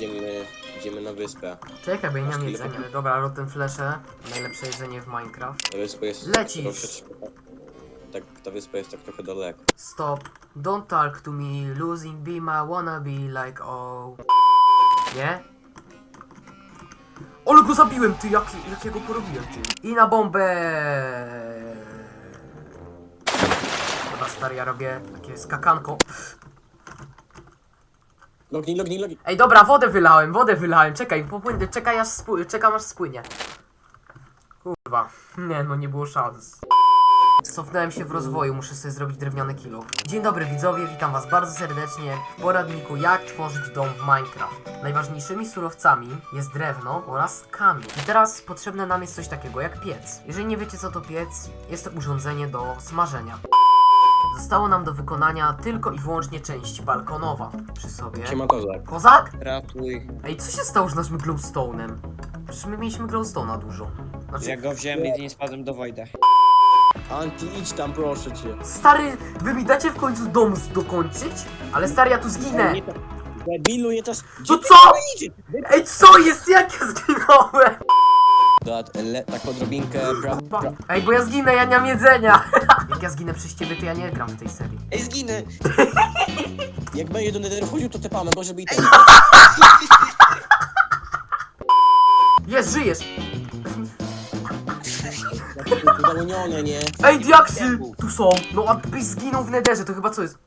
idziemy, idziemy na wyspę. Czekaj, bo ja nie mam jedzenia. Dobra, Rotten Flesze. Najlepsze jedzenie w Minecraft. Ta wyspa jest Lecisz. troszeczkę... Tak, ta wyspa jest tak trochę daleko. Stop. Don't talk to me. Losing beam, I wanna be like oh. Nie? Ale go zabiłem, ty, jak, jak ja go porobiłem, ty. I na bombę! Dobra, stary, ja robię takie skakanko. Lognij, lognij, lognij. Ej, dobra, wodę wylałem, wodę wylałem, czekaj, popłynę, czekaj aż spły, czekam aż spłynie. Kurwa, nie no, nie było szans. Cofnąłem się w rozwoju, muszę sobie zrobić drewniane kilo. Dzień dobry widzowie, witam was bardzo serdecznie w poradniku jak tworzyć dom w Minecraft. Najważniejszymi surowcami jest drewno oraz kamień. I teraz potrzebne nam jest coś takiego jak piec. Jeżeli nie wiecie co to piec, jest to urządzenie do smażenia. Zostało nam do wykonania tylko i wyłącznie część balkonowa przy sobie. Siema kozak. Kozak? Ratuj. Ej, co się stało z naszym glowstone'em? Przecież my mieliśmy glowstone'a dużo. Znaczy, Ja go wziąłem i nie spadłem do Wojda. Anti, idź tam, proszę cię. stary, wy mi dacie w końcu dom z- dokończyć? Ale stary, ja tu zginę. Nie tak. Debilu, nie czas. No co? Ej, co jest? Jak ja zginąłem? Dat, le, tak odrobinkę, pra, Ba- pra, Ej, bo ja zginę, ja nie mam jedzenia. Jak ja zginę przez ciebie, to ja nie gram w tej serii. Ej, zginę! Jak będzie do Netheru wchodził, to tepamy, może by i tak. Jest, żyjesz. Załonione, nie? Ej, diaksy! Tu są. No, a byś zginął w nederze, to chyba co jest?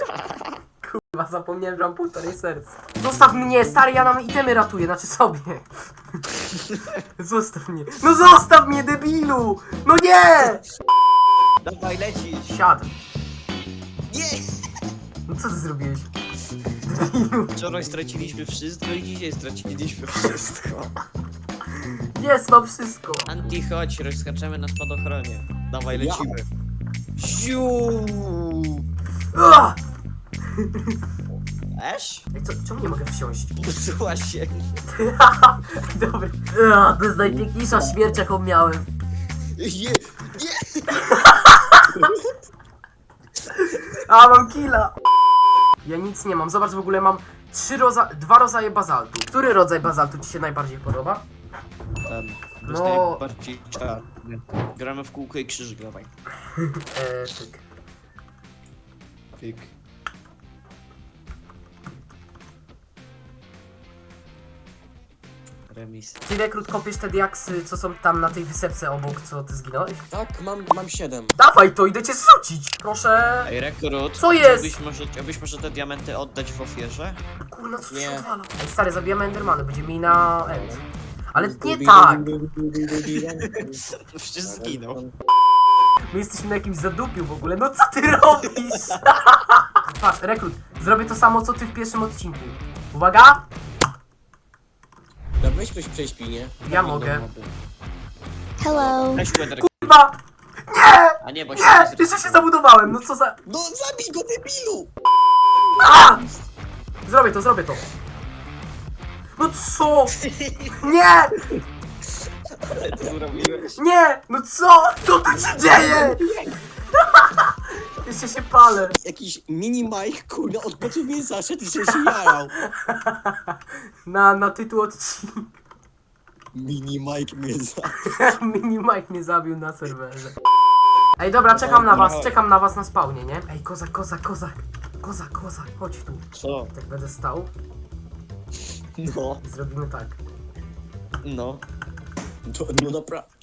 Kurwa, zapomniałem, że mam półtorej serca. Zostaw mnie, stary, ja nam itemy ratuję, znaczy sobie. Zostaw mnie. No zostaw mnie, debilu! No nie! Dawaj, lecisz! Siad. Nie! No co ty zrobiłeś? Debilu. Wczoraj straciliśmy wszystko i dzisiaj straciliśmy wszystko. Jest, mam wszystko. Anti, chodź, rozskaczemy na spadochronie. Dawaj, Ja. lecimy. Ziu! Ua! Esz? Ej, co, czemu nie mogę wsiąść? Usuła się. Dobry. Ua, to jest najpiękniejsza śmierć, jaką miałem. Nie, nie! A, mam killa! Ja nic nie mam. Zobacz, w ogóle mam trzy roza dwa rodzaje bazaltu. Który rodzaj bazaltu ci się najbardziej podoba? Ten. No. No. Najbardziej czarny. Gramy w kółko i krzyż dawaj. Eee, tyk. Pyk. Remis. Ty rekrut kopiesz te diaksy, co są tam na tej wysepce obok, co ty zginąłeś? Tak, mam, mam siedem. Dawaj to, idę cię zrzucić! Proszę! Ej, rekrut. Co jest? Chciałbyś może, chciałbyś może te diamenty oddać w ofierze? Kurna, co Nie. się odwala? Ej, stary, zabijamy Endermany, będzie mi na end. Ale nie tak! Przecież zginął. My jesteśmy na jakimś zadupiu w ogóle, no co ty robisz? Patrz, rekrut, zrobię to samo, co ty w pierwszym odcinku. Uwaga! Ktoś prześpi, nie? Ja mogę. Hello. Weź. Kurwa! Nie! A nie, bo się Nie! Jeszcze się zabudowałem, no co za... No zabij go, debilu! A! Zrobię to, zrobię to. No co? Nie! Zrobiłeś? Nie! No co? Co tu się dzieje? Jeszcze się palę. Jakiś mini Mike, kurde, od pleców mnie zaszedł i się się jarał. Na, na tytuł odcinka. Mini Mike mnie zaszedł. Mini Mike mnie zabił na serwerze. Ej, dobra, czekam na was, czekam na was na spawnie, nie? Ej, kozak, kozak, kozak. Kozak, kozak, chodź tu. Co? Tak będę stał No, i zrobimy tak. no. No, no naprawdę.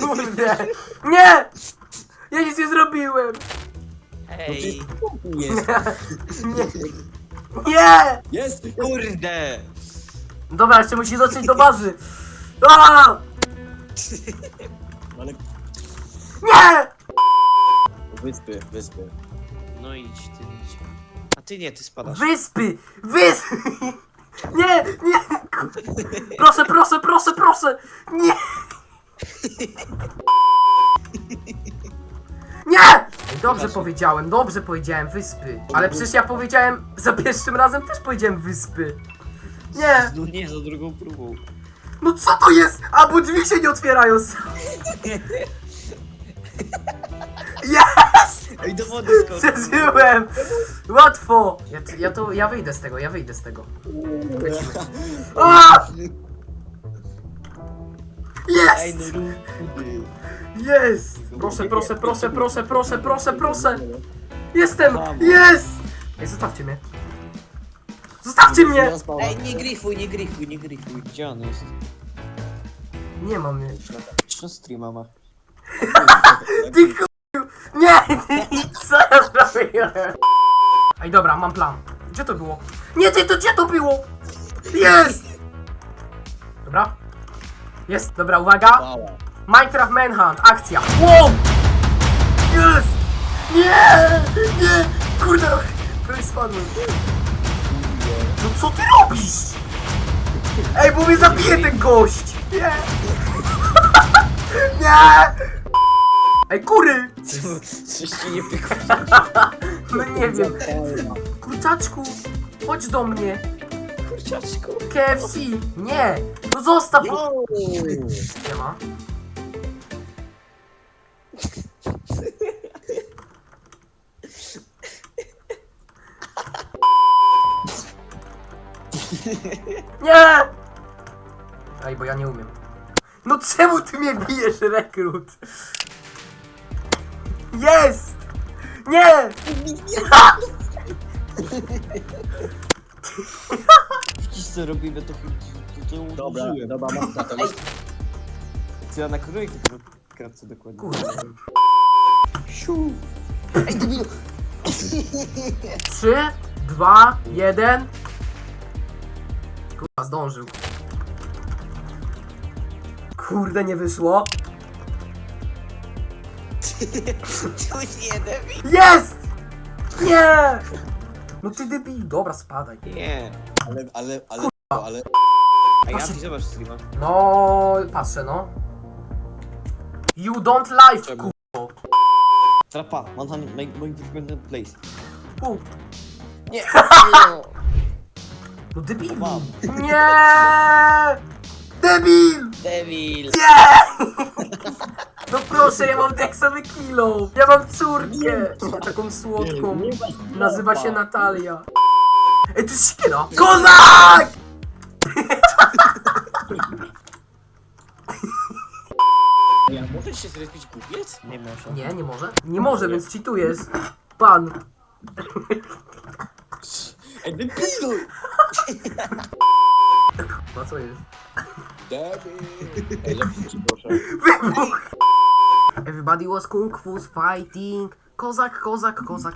Kurde! Nie! Ja nic nie zrobiłem! Hej! Jest. Nie! Nie! Jest! Kurde! Dobra, jeszcze musi dotrzeć do bazy. A! Ale Nie! wyspy, wyspy. No idź, ty idź. A ty nie, ty spadasz. Wyspy! Wyspy! Nie! Nie! Proszę, proszę, proszę, proszę! Nie! Nie! Dobrze powiedziałem, dobrze powiedziałem wyspy. Ale przecież ja powiedziałem, za pierwszym razem też powiedziałem wyspy. Nie! No nie, za drugą próbą. No co to jest? A bo drzwi się nie otwierają. Jest! Ej, do wody. Przeżyłem! Łatwo! Ja, ja to, ja wyjdę z tego, ja wyjdę z tego. A! Ej, Jest! no rudy. Jest! Proszę, proszę, proszę, proszę, proszę, proszę, proszę! Jestem! Jest! Ej, zostawcie mnie. Zostawcie mnie! Ej, nie grifuj, nie grifuj, nie grifuj. Gdzie on jest? Nie mam mnie. Co streama ma? Ty chuju! Nie! Co ja zrobiłem? Ej, dobra, mam plan. Gdzie to było? Nie, ty, to gdzie to było? Jest! Dobra. Jest, dobra, uwaga. Mała. Minecraft Manhunt, akcja. Wow! Jest! Nie! Nie! Kurde! Prawie spadłem. No co ty robisz? Ej, bo mnie zabije ten gość! Nie! Nie! Ej, kury! Coś ci nie pykło. No nie wiem. Kurczaczku, chodź do mnie. Kurczaczku. KFC! Nie! No zostaw! Nie ma. Nie! Ej, bo ja nie umiem. No czemu ty mnie bijesz, rekrut? Jest! Nie! Widzisz co robimy, to to Dobra, dobra, mam to. Ja na królujkę to kratce dokładnie. Kurde. Siu. Ej, debilu. 3, 2, 1. Kurwa, zdążył. Kurde, nie wyszło. Tu nie, debil. Jest! Nie! No ty debil. Dobra, spadaj. Nie. Ale, ale, ale, ale... A ja Proszę. ty zobacz streama. No, patrzę, no. You don't live, Czemu? kurwa. Trapa, mam tam moim wyglądem place. Pu. Nie. No debil. Mam. Nie! Debil! Debil. Nie! No proszę, ja mam same kilo. Ja mam córkę. Taką słodką. Nazywa się Natalia. Ej, to jest siekiera. Kozak! Ja możesz się zrespić kupiec? Nie może. Nie, nie może. Nie może, więc cheatujesz. Pan. Ej, debilu! No co jest? Debil! Ej, ci proszę. Wybuch! Everybody was kung fu fighting. Kozak, kozak, kozak.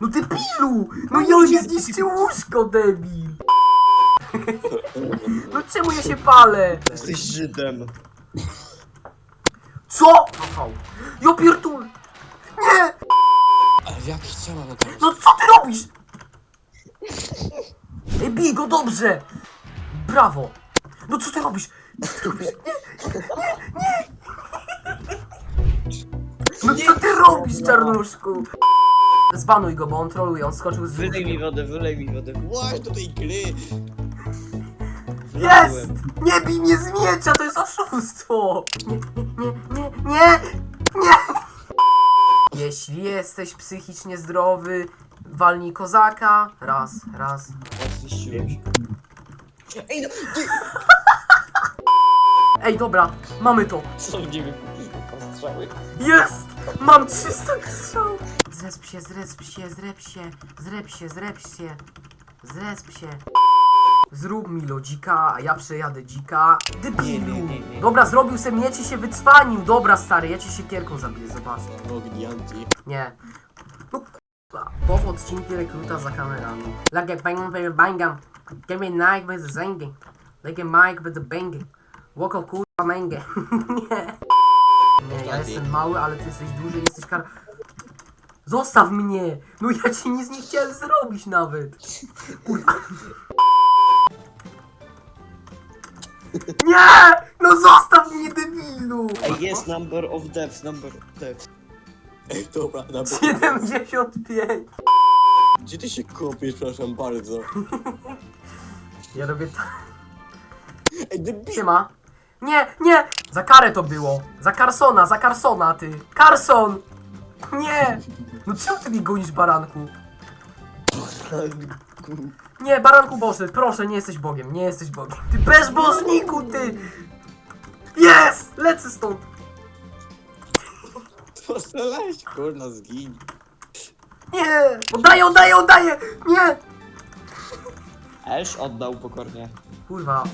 No debilu! No i on mi zniszczył łóżko, debil! No czemu ja się palę? Jesteś Żydem. Co? Rafał. Ja pierdol! Nie! Ale w jakich ciała no tam? No co ty robisz? Ej, bij go dobrze! Brawo! No co ty robisz? Co ty robisz? Nie, nie, nie! No co ty robisz, czarnuszku? Zbanuj go, bo on troluje, on skoczył z Wylej mi wodę, wylej mi wodę. Łaź do tej gry! Jest! Nie bij mnie z miecza, to jest oszustwo! Nie, nie, nie, nie, nie! Jeśli jesteś psychicznie zdrowy, walnij kozaka. Raz, raz. Się. Ej no, ty! Ej, dobra, mamy to. Co mnie strzały? Jest! Mam 300 strzał! Zresp się, zresp się, zrep się, zrep się, zrep się, zresp się. Zrób mi lodzika, a ja przejadę dzika. Debilu! Nie, nie, nie, nie. Dobra, zrobił se miecz i się wycwanił. Dobra, stary, ja cię siekierką zabiję, zobacz. Ognianti. Nie. No Pow odcinki rekruta za kamerami. Like a bang bang bangam. Give me Nike bez zęgi. Like a Mike bez bęgi. Łoko kurwa męgę. Nie. Nie, ja jestem mały, ale ty jesteś duży, jesteś kar... Zostaw mnie! No ja ci nic nie chciałem zrobić nawet. Kurwa. Nie! No zostaw mnie debilu! Ej, jest number of deaths, number of deaths. Ej, dobra, na bo... 75. Gdzie ty się kopiesz, przepraszam bardzo? Ja robię tak. Ej, debil! Siema. Nie, nie! Za karę to było. Za Carsona, za Carsona, ty. Carson! Nie! No czemu ty mnie gonisz, baranku? Nie, baranku Boże, proszę, nie jesteś Bogiem, nie jesteś Bogiem. Ty bezbożniku, ty! Jest! Lecę stąd! Postrzelałeś, kurna, zgiń. Nie! Oddaję, oddaję, oddaję! Nie! Ash oddał pokornie. Kurwa,